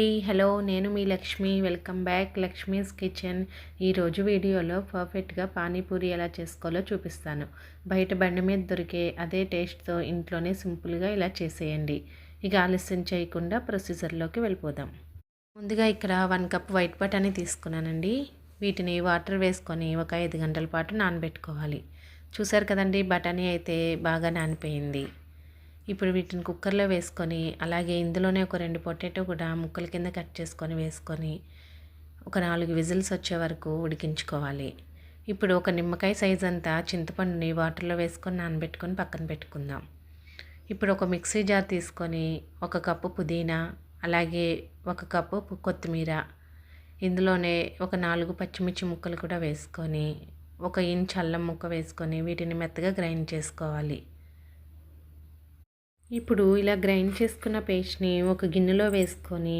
అండి. హలో నేను మీ Lakshmi. Welcome back. Lakshmi's kitchen. ఈరోజు వీడియోలో పర్ఫెక్ట్గా పానీపూరి ఎలా చేసుకోవాలో చూపిస్తాను. బయట బండి మీద దొరికే అదే టేస్ట్తో ఇంట్లోనే సింపుల్గా ఇలా చేసేయండి. ఇక ఆలస్యం చేయకుండా ప్రొసీజర్లోకి వెళ్ళిపోదాం. ముందుగా ఇక్కడ వన్ కప్ వైట్ బటానీ తీసుకున్నానండి. వీటిని వాటర్ వేసుకొని ఒక ఐదు గంటల పాటు నానబెట్టుకోవాలి. చూసారు కదండి బటానీ అయితే బాగా నానిపోయింది. ఇప్పుడు వీటిని కుక్కర్లో వేసుకొని అలాగే ఇందులోనే ఒక రెండు పొటాటో కూడా ముక్కల కింద కట్ చేసుకొని వేసుకొని ఒక నాలుగు విజిల్స్ వచ్చే వరకు ఉడికించుకోవాలి. ఇప్పుడు ఒక నిమ్మకాయ సైజ్ అంతా చింతపండుని వాటర్లో వేసుకొని నానబెట్టుకొని పక్కన పెట్టుకుందాం. ఇప్పుడు ఒక మిక్సీ జార్ తీసుకొని ఒక కప్పు పుదీనా అలాగే ఒక కప్పు కొత్తిమీర ఇందులోనే ఒక నాలుగు పచ్చిమిర్చి ముక్కలు కూడా వేసుకొని ఒక ఇంచ్ అల్లం ముక్క వేసుకొని వీటిని మెత్తగా గ్రైండ్ చేసుకోవాలి. ఇప్పుడు ఇలా గ్రైండ్ చేసుకున్న పేస్ట్ని ఒక గిన్నెలో వేసుకొని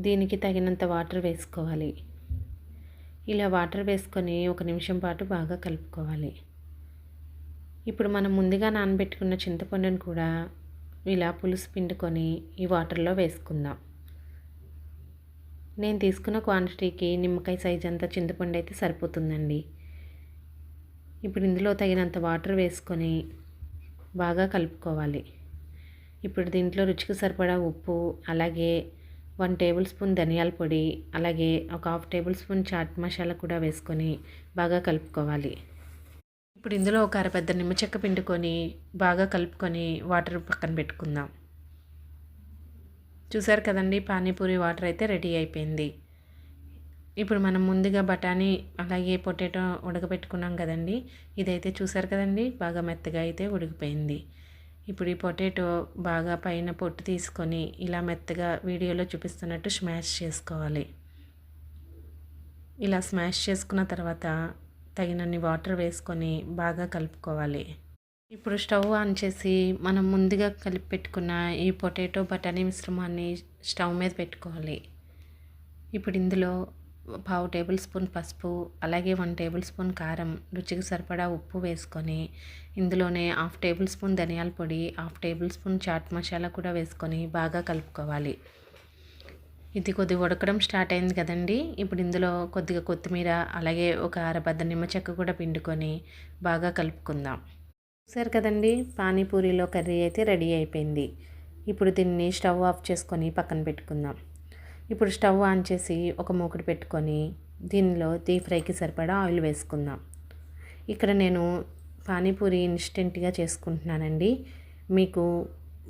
దీనికి తగినంత వాటర్ వేసుకోవాలి. ఇలా వాటర్ వేసుకొని ఒక నిమిషం పాటు బాగా కలుపుకోవాలి. ఇప్పుడు మనం ముందుగా నానబెట్టుకున్న చింతపండును కూడా ఇలా పులుసు పిండుకొని ఈ వాటర్లో వేసుకుందాం. నేను తీసుకున్న క్వాంటిటీకి నిమ్మకాయ సైజ్ అంతా చింతపండు అయితే సరిపోతుందండి. ఇప్పుడు ఇందులో తగినంత వాటర్ వేసుకొని బాగా కలుపుకోవాలి. ఇప్పుడు దీంట్లో రుచికి సరిపడా ఉప్పు అలాగే వన్ టేబుల్ స్పూన్ ధనియాల పొడి అలాగే ఒక half tablespoon chaat masala కూడా వేసుకొని బాగా కలుపుకోవాలి. ఇప్పుడు ఇందులో ఒక అరపెద్ద నిమ్మ చెక్క పిండుకొని బాగా కలుపుకొని వాటర్ పక్కన పెట్టుకుందాం. చూసారు కదండి పానీపూరి వాటర్ అయితే రెడీ అయిపోయింది. ఇప్పుడు మనం ముందుగా బఠానీ అలాగే పొటాటో ఉడకబెట్టుకున్నాం కదండి. ఇదైతే చూసారు కదండి బాగా మెత్తగా అయితే ఉడికిపోయింది. ఇప్పుడు ఈ పొటాటో బాగా పైన పొట్టు తీసుకొని ఇలా మెత్తగా వీడియోలో చూపిస్తున్నట్టు స్మాష్ చేసుకోవాలి. ఇలా స్మాష్ చేసుకున్న తర్వాత తగినన్ని వాటర్ వేసుకొని బాగా కలుపుకోవాలి. ఇప్పుడు స్టవ్ ఆన్ చేసి మనం ముందుగా కలిపి పెట్టుకున్న ఈ పొటాటో బఠానీ మిశ్రమాన్ని స్టవ్ మీద పెట్టుకోవాలి. ఇప్పుడు ఇందులో పావు టేబుల్ స్పూన్ పసుపు అలాగే వన్ టేబుల్ స్పూన్ కారం రుచికి సరిపడా ఉప్పు వేసుకొని ఇందులోనే హాఫ్ టేబుల్ స్పూన్ ధనియాల పొడి half tablespoon chaat masala కూడా వేసుకొని బాగా కలుపుకోవాలి. ఇది కొద్దిగా ఉడకడం స్టార్ట్ అయింది కదండి. ఇప్పుడు ఇందులో కొద్దిగా కొత్తిమీర అలాగే ఒక అరబద్ద నిమ్మ చెక్క కూడా పిండుకొని బాగా కలుపుకుందాం. సరే కదండి పానీపూరిలో కర్రీ అయితే రెడీ అయిపోయింది. ఇప్పుడు దీన్ని స్టవ్ ఆఫ్ చేసుకొని పక్కన పెట్టుకుందాం. ఇప్పుడు స్టవ్ ఆన్ చేసి ఒక మూకుడు పెట్టుకొని దీనిలో దీ ఫ్రైకి సరిపడా ఆయిల్ వేసుకుందాం. ఇక్కడ నేను పానీపూరి ఇన్స్టెంట్గా చేసుకుంటున్నానండి. మీకు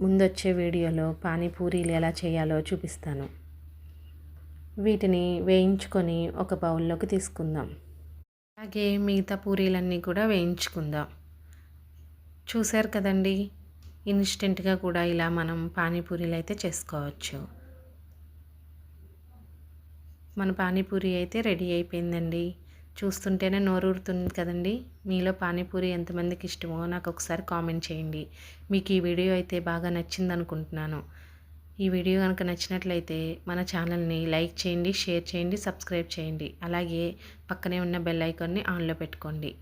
ముందొచ్చే వీడియోలో పానీపూరీలు ఎలా చేయాలో చూపిస్తాను. వీటిని వేయించుకొని ఒక బౌల్లోకి తీసుకుందాం. అలాగే మిగతా పూరీలన్నీ కూడా వేయించుకుందాం. చూశారు కదండి? ఇన్స్టెంట్గా కూడా ఇలా మనం పానీపూరీలు అయితే చేసుకోవచ్చు. మన పానీపూరి అయితే రెడీ అయిపోయిందండి. చూస్తుంటేనే నోరూరుతుంది కదండి. మీలో పానీపూరి ఎంతమందికి ఇష్టమో నాకు ఒకసారి కామెంట్ చేయండి. మీకు ఈ వీడియో అయితే బాగా నచ్చింది అనుకుంటున్నాను ఈ వీడియో కనుక నచ్చినట్లయితే మన ఛానల్ని లైక్ చేయండి షేర్ చేయండి సబ్స్క్రైబ్ చేయండి. అలాగే పక్కనే ఉన్న బెల్ ఐకాన్ని ఆన్లో పెట్టుకోండి.